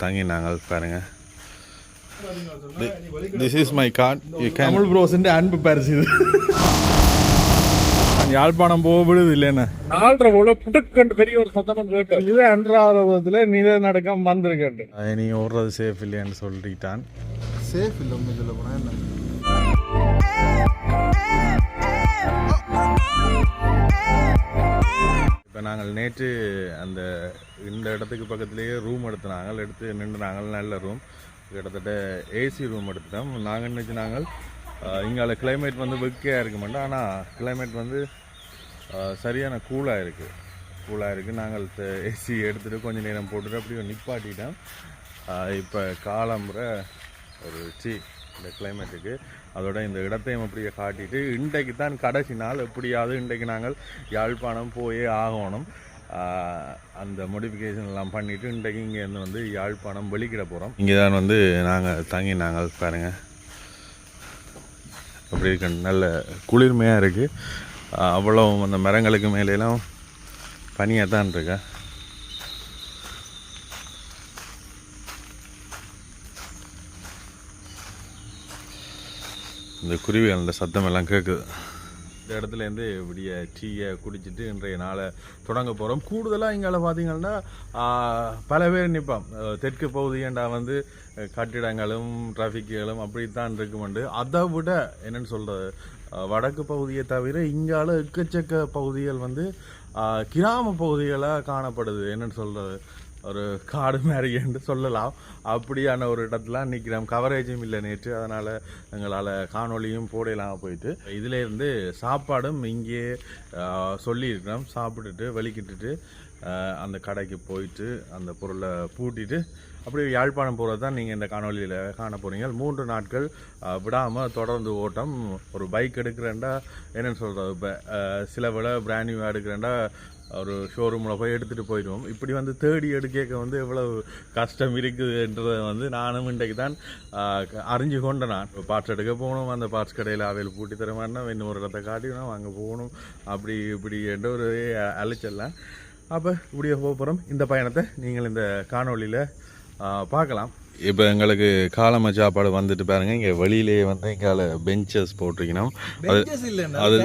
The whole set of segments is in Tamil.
தங்கி நாங்கள் பாருங்க. This is my card Tamil ப்ரோஸிന്റെ அன்பு பரிசு இது யாழ்ப்பாணம் போக விடுது இல்லைன்னு நாலரை போல புட்டுக்கண்டு பெரிய ஒரு சத்தம் கேட்டு இது அன்றாவது விதத்துல நீத நடக்காம வந்திருக்கேன் நீ ஓடுறது சேஃப் இல்லைன்னு சொல்லிட்டான். சேஃப் இல்லை உண்மை சொல்ல போனால் என்ன? இப்போ நாங்கள் நேற்று அந்த இந்த இடத்துக்கு பக்கத்துலேயே ரூம் எடுத்துனாங்க எடுத்து நின்று நாங்கள் நல்ல ரூம் கிட்டத்தட்ட ஏசி ரூம் எடுத்துட்டோம். நாங்கள் நினச்சி நாங்கள் இங்கால கிளைமேட் வந்து வெக்கையாக இருக்க மாட்டோம் ஆனால் கிளைமேட் வந்து சரியான கூலாக இருக்குது கூலாக இருக்குது நாங்கள் ஏசி எடுத்துகிட்டு கொஞ்சம் நேரம் போட்டுட்டு அப்படியே நிப்பாட்டிட்டோம். இப்போ காலம்புற ஒரு சி இந்த கிளைமேட்டுக்கு அதோட இந்த இடத்தையும் அப்படியே காட்டிட்டு இன்றைக்கு தான் கடைசி நாள். எப்படியாவது இன்றைக்கு நாங்கள் யாழ்ப்பாணம் போயே ஆகணும். அந்த மோடிஃபிகேஷன் எல்லாம் பண்ணிவிட்டு இன்றைக்கு இங்கேருந்து வந்து யாழ்ப்பாணம் வெளிக்கிட போகிறோம் இங்கே தான் வந்து நாங்கள் தங்கி நாங்கள் பாருங்க. அப்படி இருக்கு. நல்ல குளிர்மையாக இருக்குது அவ்வளோ அந்த மரங்களுக்கு மேலேலாம் பனியாக தான் இருக்கேன் இந்த குருவிகளோட சத்தம் எல்லாம் கேட்குது இந்த இடத்துலேருந்து விடிய டீயை குடிச்சிட்டு இன்றைய நாளை தொடங்க போகிறோம் கூடுதலாக இங்கால பார்த்தீங்கன்னா பல பேர் நிற்பான் தெற்கு பகுதியண்டா வந்து கட்டிடங்களும் டிராஃபிக்குகளும் அப்படித்தான் இருக்குமெண்டு. அதை விட என்னென்னு சொல்கிறது வடக்கு பகுதியை தவிர இங்கால எக்கச்சக்க பகுதிகள் வந்து கிராம பகுதிகளாக காணப்படுது. என்னென்னு சொல்கிறது ஒரு காடு மாதிரி என்று சொல்லலாம். அப்படியான ஒரு இடத்துல நிற்கிறோம் கவரேஜும் இல்லை நேற்று. அதனால் எங்களால் காணொலியும் போடலாம் போயிட்டு. இதில் இருந்து சாப்பாடும் இங்கேயே சொல்லியிருக்கிறோம். சாப்பிட்டுட்டு வலிக்கிட்டுட்டு அந்த கடைக்கு போயிட்டு அந்த பொருளை பூட்டிட்டு அப்படியே யாழ்ப்பாணம் போகிறது தான் நீங்கள் இந்த காணொலியில் காண போகிறீங்க மூன்று நாட்கள் விடாமல் தொடர்ந்து ஓட்டம். ஒரு பைக் எடுக்கிறேன்டா என்னென்னு சொல்கிறது இப்போ சில விட பிராண்ட் எடுக்கிறேன்டா ஒரு ஷோரூமில் போய் எடுத்துகிட்டு போயிடுவோம். இப்படி வந்து தேடி எடுக்க வந்து எவ்வளவு கஷ்டம் இருக்குதுன்றதை வந்து நானும் இன்றைக்கு தான் அறிஞ்சு கொண்டேன் நான் பார்ட்ஸ் எடுக்க போகணும் அந்த பார்ட்ஸ் கடையில் அவையில் பூட்டி தர மாட்டேன் இன்னொரு இடத்த காட்டினோம் அங்கே போகணும் அப்படி இப்படி என்ற ஒரு அழைச்சிடலாம் அப்போ இப்படியே போக போகிறோம் இந்த பயணத்தை நீங்கள் இந்த காணொளியில் பார்க்கலாம். இப்போ எங்களுக்கு காலம சாப்பாடு வந்துட்டு பாருங்க. இங்கே வெளியிலேயே வந்து எங்கால பெஞ்சஸ் போட்டிருக்கணும். அது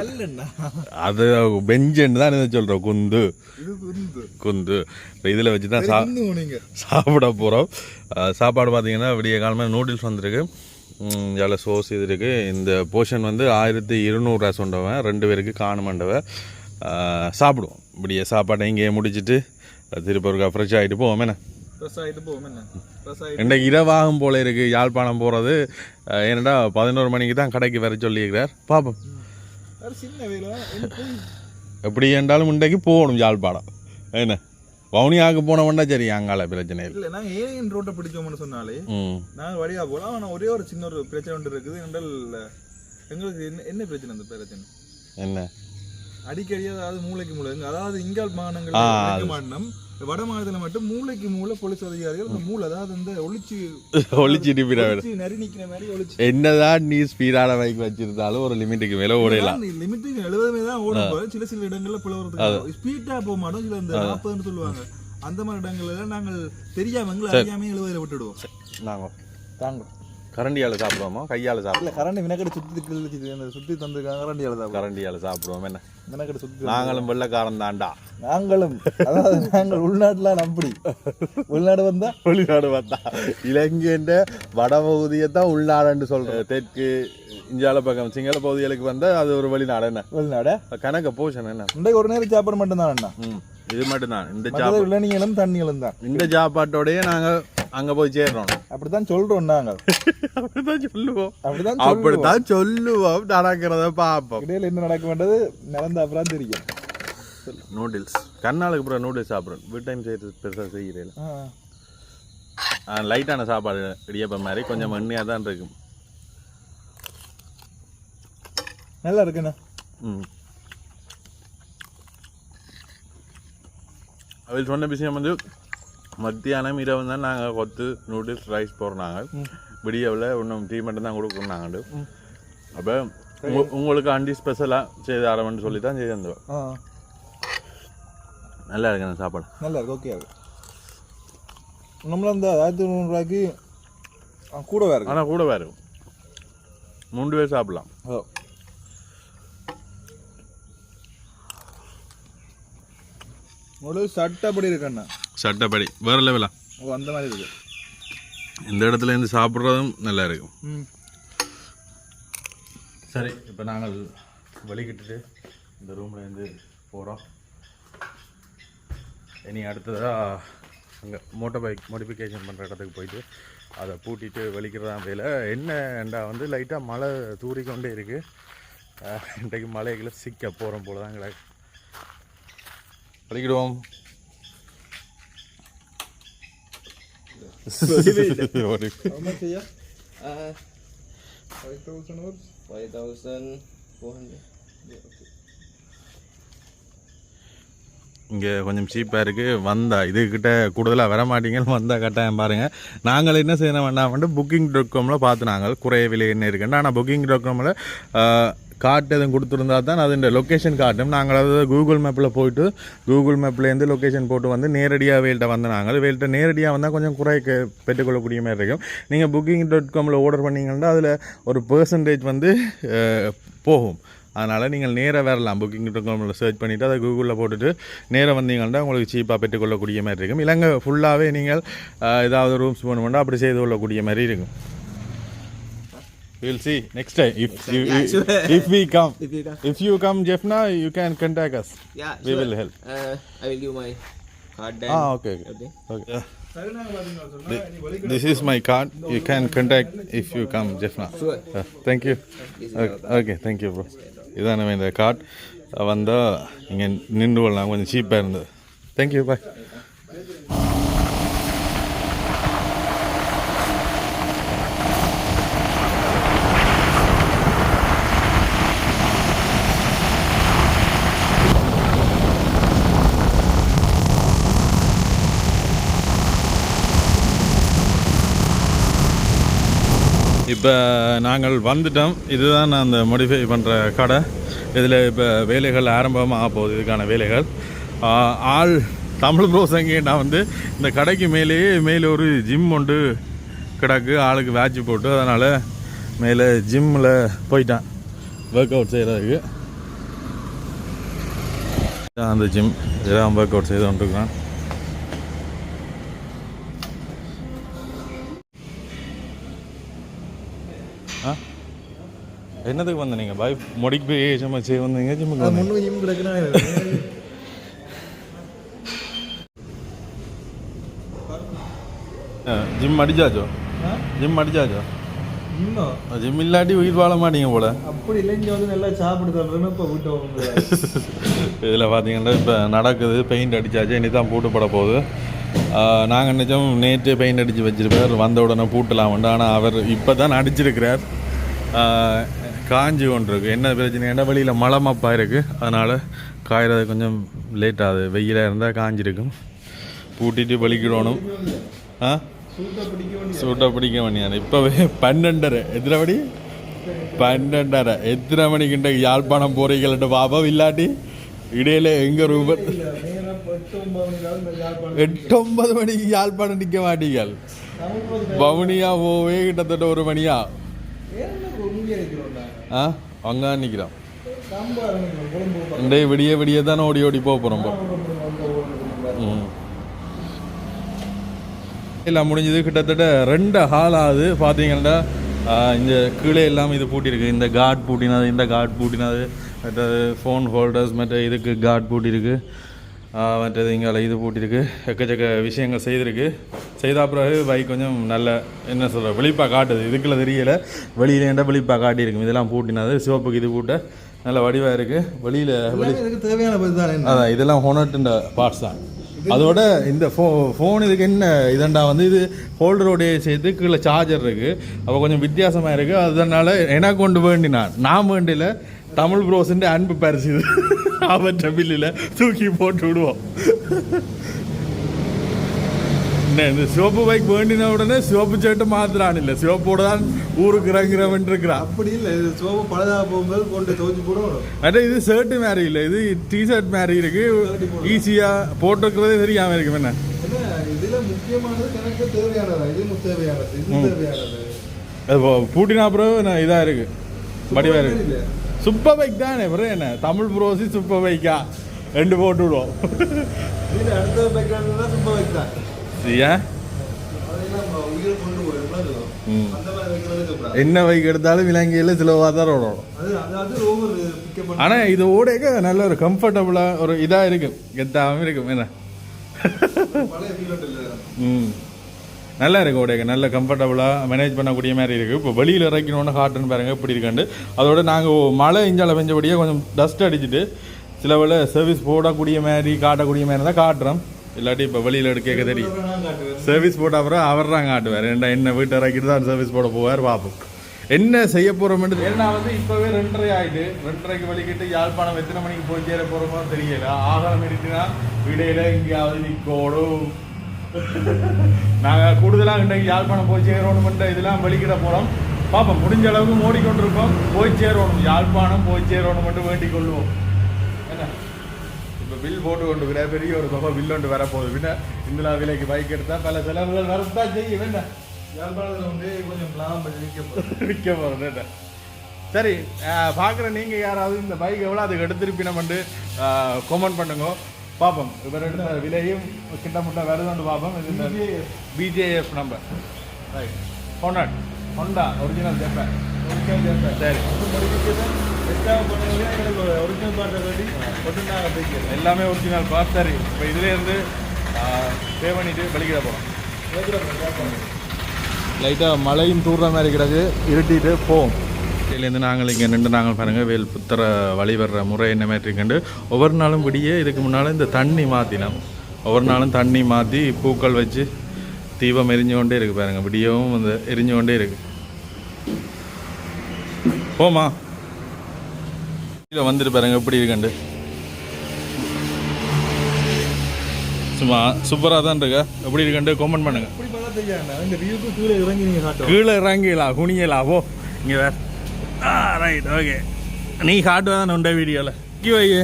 அது பெஞ்சுன்னு தான் இதை சொல்கிறோம் குந்து. குந்து. குந்து. இதில் வச்சு தான் சா சாப்பிட போகிறோம் சாப்பாடு பார்த்தீங்கன்னா விடிய காலமாக நூடுல்ஸ் வந்திருக்கு. இதில் சோஸ் இது இருக்குது இந்த போர்ஷன் வந்து ஆயிரத்தி இருநூறுவா சொன்னவன். ரெண்டு பேருக்கு காணுமண்டவன் சாப்பிடுவோம். இப்படியே சாப்பாட்டை இங்கேயே முடிச்சிட்டு திருப்பி ஒருக்கா ஃப்ரெஷ் ஆகிட்டு போவோம். என்ன? இன்றைக்கு இரவாகும் போல இருக்குது யாழ்ப்பாணம் போகிறது ஏன்னடா பதினோரு மணிக்கு தான் கடைக்கு வர சொல்லியிருக்கிறார். எனக்கு எப்படி என்றாலும் இன்றைக்கு போகணும் யாழ்ப்பாணம். என்ன? வவுனியாவுக்கு போனவன்டா சரி அங்கால பிரச்சனை இல்லை. நாங்கள் ஏன் ரோட்டை பிடிச்சோம்னு சொன்னாலே ம். நாங்கள் வழியாக போகலாம். ஆனால் ஒரே ஒரு சின்ன ஒரு பிரச்சனை ஒன்று இருக்குது. என்றால் எங்களுக்கு என்ன என்ன பிரச்சனை அந்த பிரச்சனை? என்ன? அடிக்கடி அதாவது மூளைக்கு மூளை. எங்க- அதாவது இங்கால் மாநிலங்கள் மாநிலம் வட மாநிலத்தில் மட்டும் மூளைக்கு மூளை போலீஸ் அதிகாரிகள் இந்த மூளை அதாவது இந்த ஒளிச்சு ஒளிச்சு நரி நிக்கிற மாதிரி ஒளிச்சு. என்னதான் நீ ஸ்பீடான பைக் வச்சிருந்தாலும் ஒரு லிமிட்டுக்கு மேலே ஓடையலாம் லிமிட்டுக்கு எழுபதுமே தான் ஓடும் போது சில சில இடங்கள்ல பிளவுறதுக்கு ஸ்பீடா போக மாட்டோம். சில இந்த நாற்பதுன்னு சொல்லுவாங்க. அந்த மாதிரி இடங்கள்ல நாங்கள் தெரியாம எங்களை அறியாம எழுபதுல விட்டுடுவோம். நாங்கள் தாங்க கரண்டியால் சாப்பிடுவோமா? கையால் சாப்பிடுவோம்? இல்ல கரண்டி வினக்கடை அந்த சுத்தி தந்திருக்காங்க கரண்டி எழுதாங்க கரண்டியால் சாப்பிடுவோம் என்ன? வினக்கடை சுத்தி நாங்களும் வெள்ளக்காரன் தாண்டா நாங்களும். அதாவது நாங்கள் உள்நாட்டுல அப்படி உள்நாடு வந்தா? வெளிநாடு வந்தா. இலங்கைன்ற வடபகுதியை தான் உள்நாடுன்னு சொல்கிறேன் தெற்கு இந்தியாவில் பக்கம் சிங்கள பகுதிகளுக்கு வந்தால் அது ஒரு வெளிநாடு என்ன? வெளிநாடு. கணக்க போஷன் என்ன? இன்றைக்கு ஒரு நேரம் சாப்பாடு மட்டும் தான் அண்ணா இது மட்டும்தான். இந்த சாப்பாடு. இளநீங்களும் தண்ணிகளும் தான் இந்த சாப்பாட்டோடயே நாங்கள் அங்கே போய் சேர்றோம். அப்படித்தான் சொல்றோம் நாங்கள். அப்படிதான் சொல்லுவோம். அப்படிதான் சொல்லுவோம். அப்படித்தான் சொல்லுவோம். நடக்கிறத பார்ப்போம். இடையில என்ன நடக்க வேண்டது நடந்த அப்புறம் தெரியும். நூடுல்ஸ் கண்ணாளுக்கு அப்புறம் நூடுல்ஸ் சாப்பிட்றேன் வீட் டைம் செய்யறது பெருசாக செய்கிறேன். லைட்டான சாப்பாடு இடியப்பம் மாதிரி கொஞ்சம் எண்ணெயாக தான் இருக்கும். நல்லா இருக்குண்ணா. ம். அவள் சொன்ன விஷயம் வந்து மத்தியானம் இரவு தான் நாங்கள் கொத்து நூடுல்ஸ் ரைஸ் போடுறாங்க விடியவில் இன்னும் டீ மட்டும் தான் கொடுக்குறாங்க அப்போ உங்களுக்கு அண்டி ஸ்பெஷலாக செய்து ஆரம்பம்னு சொல்லி தான் செய்து தந்தோம் ஆ. நல்லா இருக்கு அந்த சாப்பாடு. நல்லா இருக்கு ஓகே இருக்கு. நம்மள அந்த ஆயிரத்தி ரூபாய்க்கு கூட வேற ஆனால் கூட வேறு மூன்று பேர் சாப்பிடலாம். ஒரு சட்டப்படி இருக்கண்ணா சட்டப்படி. வேறு லெவலா ஓ அந்த மாதிரி இருக்கு இந்த இடத்துல இருந்து சாப்பிட்றதும் நல்லா இருக்கும். ம். சரி இப்போ நாங்கள் வலிக்கிட்டுட்டு இந்த ரூமில் இருந்து போகிறோம் இனி அடுத்ததாக அங்கே மோட்டார் பைக் மாடிஃபிகேஷன் பண்ணுற இடத்துக்கு போயிட்டு அதை பூட்டிட்டு வலிக்கிறதான் வேலை என்னண்டா வந்து லைட்டாக மழை தூறிக்கொண்டே இருக்குது இன்றைக்கு மலைகளை சிக்க போகிறோம் போல தான் கிடக்கு. வலிக்கிடுவோம். How much ஐயா Uh, ஃபைவ் தௌசண்ட் ஒரு 5,400. இங்கே கொஞ்சம் சீப்பாக இருக்குது வந்தா இதுக்கிட்ட கூடுதலாக வர மாட்டீங்கன்னு வந்தால் கட்டாயம் பாருங்கள் நாங்கள் என்ன செய்யணும் வேண்டாம் புக்கிங் டாட் காமில் பார்த்து நாங்கள் குறைய விலை என்ன இருக்குன்னு ஆனால் புக்கிங் டாட் காமில் காட்டு எதுவும் கொடுத்துருந்தா தான் அது லொக்கேஷன் காட்டும் நாங்கள் அதாவது கூகுள் மேப்பில் போயிட்டு கூகுள் மேப்லேருந்து லொக்கேஷன் போட்டு வந்து நேரடியாக வேல்கிட்ட வந்து நாங்கள். வேல்கிட்ட நேரடியாக வந்தால் கொஞ்சம் குறைக்க பெற்றுக்கொள்ளக்கூடிய மாதிரி இருக்கும். நீங்கள் புக்கிங் டாட் காமில் ஆர்டர் பண்ணிங்கன்னா அதில் ஒரு பர்சன்டேஜ் வந்து போகும். அதனால் நீங்கள் நேராக வரலாம். புக்கிங் டாட் சர்ச் பண்ணிவிட்டு அதை கூகுளில் போட்டுட்டு நேராக வந்தீங்கன்னா உங்களுக்கு சீப்பாக பெற்றுக்கொள்ளக்கூடிய மாதிரி இருக்கும். இல்லைங்க ஃபுல்லாகவே நீங்கள் ஏதாவது ரூம்ஸ் போகணுமெண்டா அப்படி செய்து கொள்ளக்கூடிய மாதிரி இருக்கும். We'll see next time. If you, if we come, If you can. if you come, Jeffna, you can contact us. Yeah, We sure. will help. Uh, I will give my card then. Ah, okay, okay. Okay. Uh, வலிக்க This is my card. You can contact if you come, Jeffna. Sure. Uh, thank you. Okay, okay, thank you, bro. இதான் இந்த கார்ட் வந்தால் இங்கே நின்று கொள்ளலாம் கொஞ்சம் சீப்பாக இருந்தது தேங்க்யூ பாய் இப்போ நாங்கள் வந்துட்டோம். இதுதான் நான் அந்த மோடிஃபை பண்ணுற கடை. இதில் இப்போ வேலைகள் ஆரம்பமாக போகுது. இதுக்கான வேலைகள். ஆள் தமிழ் ப்ரோசங்க நான் வந்து இந்த கடைக்கு மேலேயே மேலே ஒரு ஜிம் ஒன்று கிடக்கு. ஆளுக்கு வேட்ச் போட்டு அதனால் மேலே ஜிம்மில் போயிட்டான். ஒர்க் அவுட் செய்கிறதுக்கு அந்த ஜிம் இதெல்லாம் ஒர்க் அவுட் செய்து கொண்டிருக்கிறான் என்னதுக்கு வந்த நீங்கள் பாய் மொடிஃபிகேஷன் செய்ய வந்தீங்க? ஜிம்முக்கு வந்தீங்க? முன்னுக்கு ஜிம் கிடக்குன்னா ஜிம் அடிச்சாச்சோ? ஜிம் அடிச்சாச்சோ? இன்னும் ஜிம் இல்லாட்டி உயிர் வாழ மாட்டீங்க போல. அப்படி இல்லை இங்கே வந்து நல்லா சாப்பிட்டு தரணும் இப்போ விட்டு இதில் பார்த்தீங்கன்னா இப்போ நடக்குது பெயிண்ட் அடிச்சாச்சு இனி தான் பூட்டு பட போகுது. நாங்கள் நிஜம் நேற்று பெயிண்ட் அடித்து வச்சிருப்பார் வந்த உடனே பூட்டலாம் ஆனால் அவர் இப்போ தான் அடிச்சிருக்கிறார் காஞ்சி கொண்டு என்ன பிரச்சனைன்னா வெளியில் மழை மப்பாக இருக்குது அதனால் காயறது கொஞ்சம் லேட் ஆகுது. வெயிலாக இருந்தால் காஞ்சிருக்கும். பூட்டிட்டு வலிக்கிடணும். ஆ? சூட்டை பிடிக்க வேண்டியது இப்போவே பன்னெண்டரை. எத்தனை மணி? பன்னெண்டரை. எத்தனை மணிக்கிட்ட யாழ்ப்பாணம் போறீங்கள்ட்ட பாபா இல்லாட்டி இடையில எங்க ரூப எட்டு ஒன்பது மணிக்கு யாழ்ப்பாணம் நிற்க மாட்டீங்கள். பவுனியா போவே கிட்டத்தட்ட ஒரு மணியா? ஆ? அங்கே நிற்கிறான் இன்றைய விடிய விடிய தானே ஓடி ஓடி போக போகிறோம் ம். எல்லாம் முடிஞ்சது. கிட்டத்தட்ட ரெண்டு ஹால் ஆகுது. பார்த்தீங்கன்னா இந்த கீழே எல்லாம் இது பூட்டியிருக்கு. இந்த கார்ட் பூட்டினது இந்த கார்ட் பூட்டினது மற்றது ஃபோன் ஹோல்டர்ஸ் மற்ற இதுக்கு கார்ட் பூட்டியிருக்கு. மற்றது இங்கே இது பூட்டியிருக்கு எக்கச்சக்க விஷயங்கள் செய்திருக்கு. செய்த பிறகு பைக் கொஞ்சம் நல்ல என்ன சொல்கிற வெளிப்பாக காட்டுது. இதுக்குள்ள தெரியல. வெளியிலேண்டா வெளிப்பாக காட்டியிருக்கும். இதெல்லாம் பூட்டினது சிவப்புக்கு இது பூட்ட நல்ல வடிவாக இருக்குது வெளியில் வெளி தேவையான அதான் இதெல்லாம் ஹோனட்டுன்ற பார்ட்ஸ் தான். அதோட இந்த ஃபோ ஃபோன் இதுக்கு என்ன இதண்டா வந்து இது ஹோல்டரோடைய சேர்த்து கீழே சார்ஜர் இருக்குது அப்போ கொஞ்சம் வித்தியாசமாக இருக்குது அதனால எனக்கு கொண்டு வேண்டினான். நான் வேண்டியில் தமிழ் ப்ரோஸுன்ற அன்பு பரிசு இது. அவற்ற பில்லில் தூக்கி போட்டு விடுவோம். என்ன இந்த சிவப்பு பைக் வேண்டின உடனே சிவப்பு சேட்டு மாத்திரான் இல்லை. சிவப்போட தான் ஊருக்கு இறங்குறவன் இருக்கிறான் அப்படி இல்லை இது சோப்பு பழுதாக போகும்போது கொண்டு துவச்சி போடணும் அட இது ஷர்ட் மாதிரி இல்லை. இது டிஷர்ட் மாதிரி இருக்கு. ஈஸியாக போட்டிருக்கிறதே தெரியாமல் இருக்கும் என்ன? இதுல முக்கியமானது கணக்கு தேவையானதா? இது தேவையானது இது தேவையானது. பூட்டினா அப்புறம் இதாக இருக்கு. வடிவாக இருக்கு. சூப்பர் பைக் தானே அப்புறம் என்ன? தமிழ் ப்ரோசி சூப்பர் பைக்கா ரெண்டு போட்டு விடுவோம். என்ன பைக் எடுத்தாலும் இலங்கையில் சிலவாக தான் ஓடணும் ஆனால் இது ஓடேக்க நல்ல ஒரு கம்ஃபர்டபுளாக ஒரு இதாக இருக்கும் கெத்தாகவும் இருக்கும் என்ன? ம். நல்லா இருக்குது உடைய நல்ல கம்ஃபர்டபுளாக மேனேஜ் பண்ணக்கூடிய மாதிரி இருக்குது இப்போ வெளியில் இறக்கணும்னு காட்டுன்னு பாருங்க இப்படி இருக்காண்டு அதோட நாங்கள் மழை இஞ்சால பெஞ்சபடியே கொஞ்சம் டஸ்ட் அடிச்சுட்டு சில வேலை சர்வீஸ் போடக்கூடிய மாதிரி காட்டக்கூடிய மாதிரி தான் காட்டுறோம். இல்லாட்டி இப்போ வெளியில் எடுக்க தெரியும். சர்வீஸ் போட்ட அப்புறம் அவர் தான் காட்டுவார். என்ன என்ன வீட்டை இறக்கிட்டு தான் சர்வீஸ் போட போவார் பார்ப்போம் என்ன செய்ய போகிறோம் ஏன்னா வந்து இப்போவே ரெண்டரை ஆயிட்டு ரெண்டரைக்கு வலிக்கிட்டு யாழ்ப்பாணம் எத்தனை மணிக்கு போய் சேர போகிறோமோ தெரியல. ஆகாரம் இருக்குன்னா இடையில எங்கேயாவது நிற்கோடும் நாங்க கூடுதலா இன்றைக்கு யாழ்ப்பாணம் போய் சேரணும்ன்ற இதெல்லாம் வெளிக்கிட போறோம். பாப்போம் முடிஞ்ச அளவுக்கு ஓடிக்கொண்டிருக்கோம் போய் சேரணும் யாழ்ப்பாணம் போய் சேரணும் மட்டும் வேண்டிக் கொள்வோம். என்ன? இப்போ பில் போட்டு கொண்டு இருக்கிற பெரிய ஒரு தொகை பில் ஒன்று வரப்போகுது. பின்ன இந்த விலைக்கு பைக் எடுத்தா பல செலவுகள் வரத்தான் செய்யும். என்ன? யாழ்ப்பாணத்தில் வந்து கொஞ்சம் பிளான் பண்ணி போகிறோம் விற்க போகிறது சரி பார்க்குற நீங்கள் யாராவது இந்த பைக் எவ்வளோ அதுக்கு எடுத்திருப்பினமெண்டு கமெண்ட் பண்ணுங்க. பார்ப்போம் இவர் எடுத்த விலையும் கிட்ட முட்ட வருதுன்னு பார்ப்போம் இது இந்த BJF number right Honda Honda original Japan original Japan சரி. ஒரிஜினல் பாட்டை கட்டி எல்லாமே ஒரிஜினல் பார்ட் சரி. இப்போ இதுலேருந்து பே பண்ணிட்டு வெளிக்கிட போகிறோம் லைட்டாக மழையும் தூர்ற மாதிரி கிடக்கு. இருட்டிட்டு போவோம். இதுலேருந்து நாங்கள் இங்கே நின்று நாங்கள் பாருங்கள் வேல் புத்தர வழி வர்ற முறை என்ன மாதிரி இருக்குண்டு ஒவ்வொரு நாளும் விடிய இதுக்கு முன்னால் இந்த தண்ணி மாற்றினோம் ஒவ்வொரு நாளும் தண்ணி மாற்றி பூக்கள் வச்சு தீபம் எரிஞ்சு கொண்டே இருக்கு பாருங்க விடியவும் வந்து எரிஞ்சு கொண்டே இருக்கு. போமா கீழே வந்துட்டு பாருங்க எப்படி இருக்குண்டு. சும்மா சூப்பராக தான் இருக்கா? எப்படி இருக்குண்டு? கமெண்ட் பண்ணுங்க. இந்த கீழே இறங்கிலா குனியலா போ. இங்கே வேற. ஆ ரைட் ஓகே நீ ஹார்ட் தான் உண்ட வீடியோவில் வையே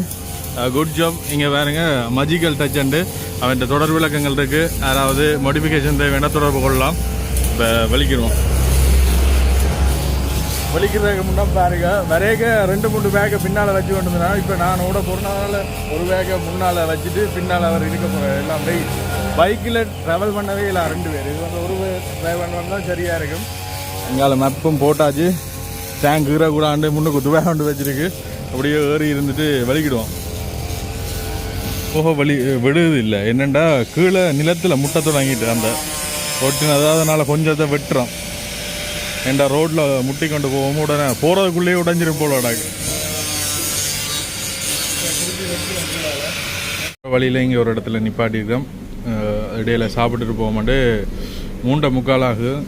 குட் ஜாப் இங்கே பாருங்க மஜிக்கல் டச் அண்டு அவன் தொடர் விளக்கங்கள் இருக்குது அதாவது மோடிஃபிகேஷன் தேவைன்னா தொடர்பு கொள்ளலாம். இப்போ வலிக்கிறோம் வலிக்கிறதுக்கு முன்னே பாருங்க வரையக ரெண்டு மூணு பேக்கை பின்னால் வச்சு கொண்டுனா இப்போ நான் ஓட போகிறனால ஒரு பேக்கை முன்னால் வச்சுட்டு பின்னால் அவர் இருக்க போகிறார் எல்லாம் போய் பைக்கில் ட்ராவல் பண்ணவே இல்லை ரெண்டு பேர். இது வந்து ஒரு ட்ரைவ் பண்ணால் சரியாக இருக்கும். எங்களால் மேப்பும் போட்டாச்சு. டேங்க் கீரை கூட ஆண்டு முன்னுக்கு ஆண்டு வச்சிருக்கு. அப்படியே ஏறி இருந்துட்டு வலிக்கிடுவோம். போக வலி விடுது இல்லை. என்னண்டா கீழே நிலத்தில் முட்டை தொடங்கிட்டு அந்த ஒட்டின அதாவது கொஞ்சத்தை வெட்டுறோம். ஏண்டா ரோட்டில் முட்டி கொண்டு போவோம் உடனே போகிறதுக்குள்ளேயே உடஞ்சிரும் போல அடாக்கு வழியில் இங்கே ஒரு இடத்துல நிப்பாட்டியிருக்கோம். இடையில் இடையில சாப்பிட்டுட்டு போகமாட்டு மூண்டை முக்கால்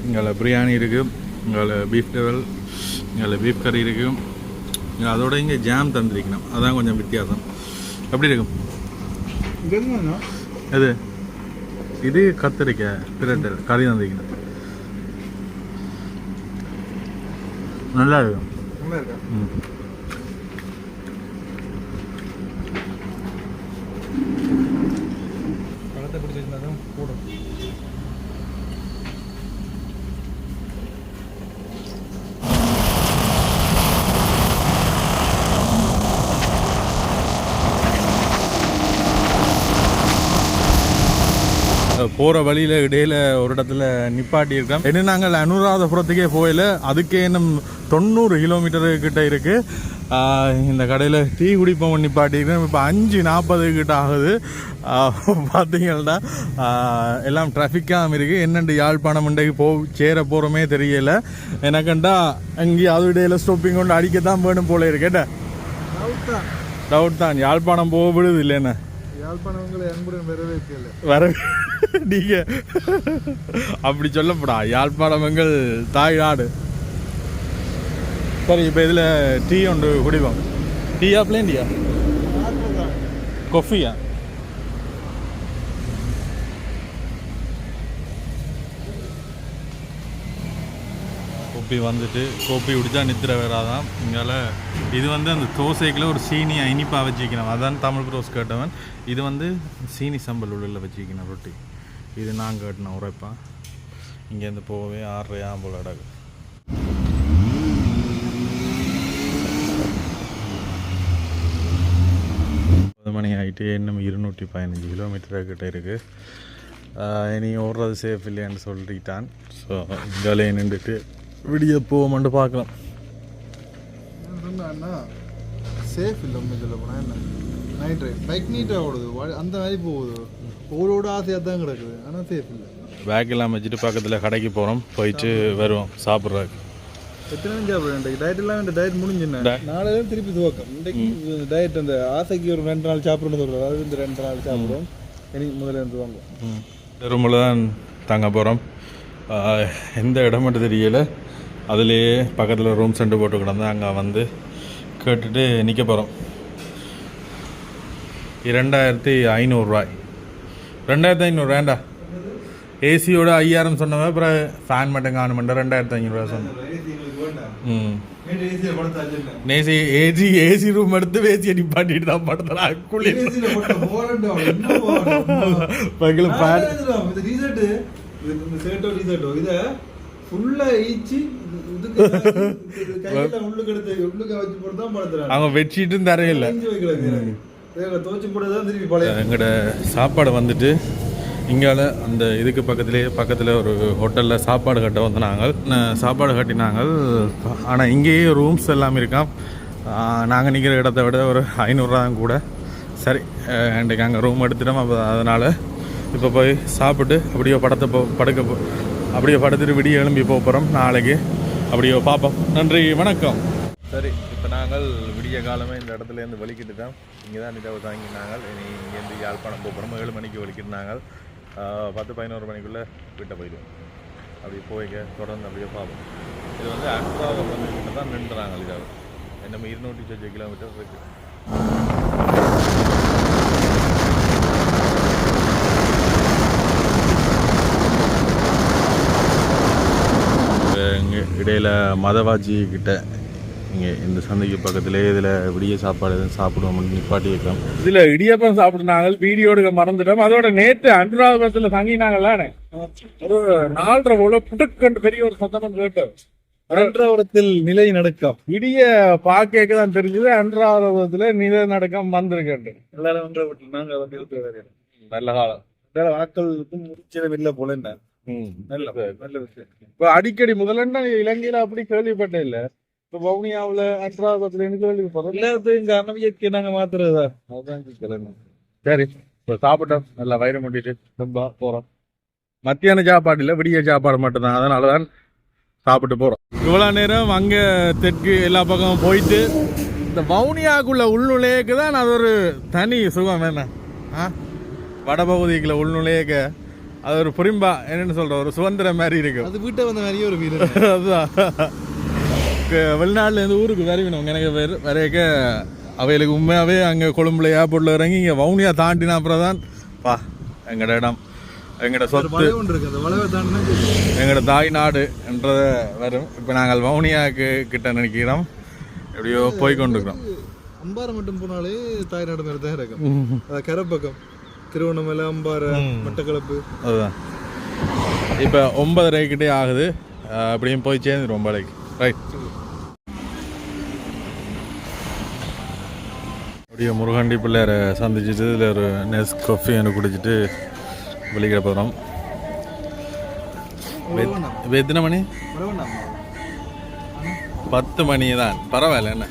இங்கே பிரியாணி இருக்குது இங்கே பீஃப் டெவல் இங்கே பீஃப் கறி இருக்குது இங்கே அதோட இங்கே ஜாம் தந்திருக்கணும். அதான் கொஞ்சம் வித்தியாசம். எப்படி இருக்கும்? எது? இது கத்திரிக்காய் பிரட்டல் கறி தந்திருக்கணும். நல்லா இருக்கும். நல்லா இருக்கா? ம். போகிற வழியில் இடையில ஒரு இடத்துல நிப்பாட்டி இருக்கோம் என்ன நாங்கள் அனுராதபுரத்துக்கே போயில அதுக்கே இன்னும் தொண்ணூறு கிலோமீட்டர் கிட்ட இருக்கு. ஆஹ் இந்த கடையில் டீ குடிப்போம் நிப்பாட்டி இருக்கோம் இப்போ அஞ்சு நாற்பது கிட்ட ஆகுது. பார்த்தீங்கன்னா எல்லாம் டிராஃபிக்காக இருக்குது என்னென்று யாழ்ப்பாணம் இன்றைக்கு போ சேர போகிறோமே தெரியல. எனக்குண்டா அங்கேயாவது இடையில ஸ்டாப்பிங் கொண்டு அடிக்கத்தான் வேணும் போல இருக்கேட்ட தான். டவுட் தான். யாழ்ப்பாணம் போக விடுது இல்லைண்ணே யாழ்ப்பாணவங்களை அன்புடன் வரவேற்கல. வர நீங்க அப்படி சொல்லப்படா. யாழ்ப்பாணம் எங்கள் தாய் நாடு சரி இப்போ இதில் டீ ஒன்று குடிப்போம். டீயா பிளேன் டீயா? கொஃபியா கோப்பி வந்துட்டு கோப்பி குடித்தா நித்திர வராதான் இங்கால இது வந்து அந்த தோசைக்குள்ள ஒரு சீனி இனிப்பாக வச்சுக்கணும் அதான் தமிழ் ரோஸ் கேட்டவன். இது வந்து சீனி சம்பல் உள்ள வச்சுக்கணும் ரொட்டி. இது நான் கட்டின உரைப்பா. இங்கேருந்து போகவே ஆறரை ஆம்பல் அடகு. ஒன்பது மணி ஆகிட்டு இன்னும் இருநூற்றி பதினஞ்சு கிலோமீட்டர் கிட்ட இருக்குது இனி ஓடுறது சேஃப் இல்லையான்னு சொல்லிட்டான். ஸோ இங்காலே நின்றுட்டு விடிய போவோம்னு பார்க்கலாம். சேஃப் இல்லை உண்மை சொல்ல போனால் என்ன? நைட் ரைட் பைக் நீட்டாக ஓடுது. அந்த மாதிரி போகுது. ஓடோட ஆசையாக தான் கிடக்குது. ஆனால் சேஃப் இல்லை. பேக் எல்லாம் வச்சுட்டு பக்கத்தில் கடைக்கு போகிறோம் போயிட்டு வருவோம். சாப்பிட்றதுக்கு. எத்தனை நாள் சாப்பிடுறேன் டயட் எல்லாம் இந்த டயட் முடிஞ்சுண்ணே நாளை திருப்பி துவக்கம். இன்றைக்கு டயட் அந்த ஆசைக்கு ஒரு ரெண்டு நாள் சாப்பிடணும்னு சொல்கிறோம் அதாவது இந்த ரெண்டு நாள் சாப்பிடுவோம் எனக்கு முதல்ல இருந்து வாங்குவோம் ரூமில் தான் தங்க போகிறோம் எந்த இடம் மட்டும் தெரியல. அதுலேயே பக்கத்தில் ரூம் சென்டர் போட்டு கிடந்து அங்கே வந்து கேட்டுட்டு நிற்க போகிறோம் இரண்டாயிரத்தி ஐநூறுரூவாய் ரெண்டாயிரத்தி ஐநூறு வேண்டா ஏசியோட ஐயாயிரம் சொன்னவன் அப்புறம் ஃபேன் மட்டும் காணுமெண்டா? ரெண்டாயிரத்தி ஐநூறுரூவா சொன்னேன். ம். நேசி ஏசி ஏசி ரூம் எடுத்து வேசியை நிப்பாட்டிட்டு தான் படுத்தலாம் குளிர் பகல பாடு அவங்க பெட்ஷீட்டும் தரையில்ல. எங்களோட சாப்பாடு வந்துட்டு இங்கால அந்த இதுக்கு பக்கத்துலேயே பக்கத்தில் ஒரு ஹோட்டலில் சாப்பாடு கட்ட வந்து நாங்கள். சாப்பாடு கட்டினாங்க ஆனால் இங்கேயே ரூம்ஸ் எல்லாம் இருக்காம் நாங்கள் நிற்கிற இடத்த விட ஒரு ஐநூறுரூவா தான் கூட. சரி இன்றைக்கு அங்கே ரூம் எடுத்துட்டோம். அப்போ அதனால் இப்போ போய் சாப்பிட்டு அப்படியே படத்தை போ படுக்க அப்படியே படுத்துட்டு விடிய எழும்பி போக போகிறோம் நாளைக்கு. அப்படியே பார்ப்போம். நன்றி வணக்கம். சரி இப்போ நாங்கள் விடிய காலமே இந்த இடத்துல இருந்து வலிக்கிட்டு தான் இங்கே தான் நிலவு தாங்கினாங்க இனி இங்கேருந்து யாழ்ப்பாணம் போகிறோம் ஏழு மணிக்கு வலிக்கிட்டாங்க பத்து பதினோரு மணிக்குள்ளே வீட்டை போயிடுவோம். அப்படி போய்க்க தொடர்ந்து அப்படியே பார்ப்போம். இது வந்து அன்றாவது வந்து கிட்ட தான் நின்றுறாங்க இதாக என்னமோ இருநூற்றி சொச்ச கிலோமீட்டர் இருக்குது இங்கே இடையில் மதவாஜி கிட்ட இங்கே இந்த சந்தைக்கு பக்கத்திலே இதில் விடிய சாப்பாடு எதுவும் சாப்பிடுவோம்னு நிப்பாட்டி வைக்கிறோம் இதுல இடியப்பம் சாப்பிடுனாங்க வீடியோ எடுக்க மறந்துட்டோம். அதோட நேத்து அனுராதபுரத்துல தங்கினாங்கல்ல ஒரு நாலரை போல புட்டுக்கண்டு பெரிய ஒரு சத்தம் கேட்டோம். அன்றாவரத்தில் நிலை நடக்கம் இடிய பாக்க தான் தெரிஞ்சது. அனுராதபுரத்துல நிலநடுக்கம் வந்திருக்கேன் எல்லாரும் ஒன்றை விட்டு நாங்க வந்து நல்ல காலம். வேற ஆட்களுக்கும் முடிச்சதும் இல்லை போல என்ன? நல்ல நல்ல விஷயம். இப்ப அடிக்கடி முதல்ல இலங்கையில அப்படி கேள்விப்பட்டேன் இல்ல. இப்ப வவுனியாவுல அனுராதபுரத்துல இருந்து கேள்விப்படுறேன் எல்லாத்துக்கும் காரணம் இயற்கை நாங்க மாத்துறதா? அதான் கேட்கிறேன். சரி இப்போ சாப்பிட்டோம் நல்லா வயிறு முட்டிட்டு ரொம்ப போறோம். மத்தியான சாப்பாடு இல்லை விடிய சாப்பாடு மட்டும்தான். அதனால தான் சாப்பிட்டு போறோம். இவ்வளோ நேரம் அங்கே தெற்கு எல்லா பக்கமும் போயிட்டு இந்த வவுனியாக்குள்ள உள்நுழையக்கு தான் அது ஒரு தனி சுகம் என்ன? ஆ? வடபகுதிக்குள்ள உள்நுழையக்க அது ஒரு புரிம்பா என்னன்னு சொல்ற ஒரு சுதந்திரம் மாதிரி இருக்கும் அது வீட்டை வந்த மாதிரியே ஒரு வீடு. அதுதான். வெளிநாட்டுல இருந்து ஊருக்கு விரைவினவங்க எனக்கு வேறு வரையக்க அவைகளுக்கு உண்மையாகவே அங்கே கொழும்புல ஏர்போர்ட்டில் இறங்கி இங்கே வவுனியா தாண்டின அப்புறம் தான் பா எங்களோட இடம். எங்களோட சொத்து. இருக்கு. எங்களோட தாய் நாடு என்றது வரும் இப்போ நாங்கள் வவுனியாவுக்கு கிட்ட நினைக்கிறோம். எப்படியோ போய் கொண்டிருக்கிறோம். அம்பாறை மட்டும் போனாலே தாய்நாடு மாதிரி தான் இருக்கும். கரப்பக்கம். திருவண்ணாமலை அம்பாறை மட்டக்களப்பு. அதுதான். இப்போ ஒன்பதரை கிட்டே ஆகுது. அப்படியும் போய் சேர்ந்துடும் ஒன்பதைக்கு ரைட் அப்படியே முருகண்டி பிள்ளையாரை சந்திச்சுட்டு இதில் ஒரு நெஸ் காஃபி ஒன்று குடிச்சிட்டு வெளிக்கிட போகிறோம் இப்போ எத்தனை மணி? பத்து மணி தான் பரவாயில்ல என்ன?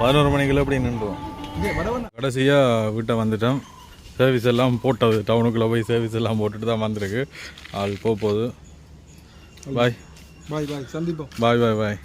பதினோரு மணிக்குள்ள அப்படி நின்றுவோம். கடைசியாக வீட்டை வந்துட்டோம் சர்வீஸ் எல்லாம் போட்டது. டவுனுக்குள்ளே போய் சர்வீஸ் எல்லாம் போட்டுட்டு தான் வந்திருக்கு. ஆள் போக போகுது. பாய் பாய் பாய் சந்திப்போம். பாய் பாய் பாய்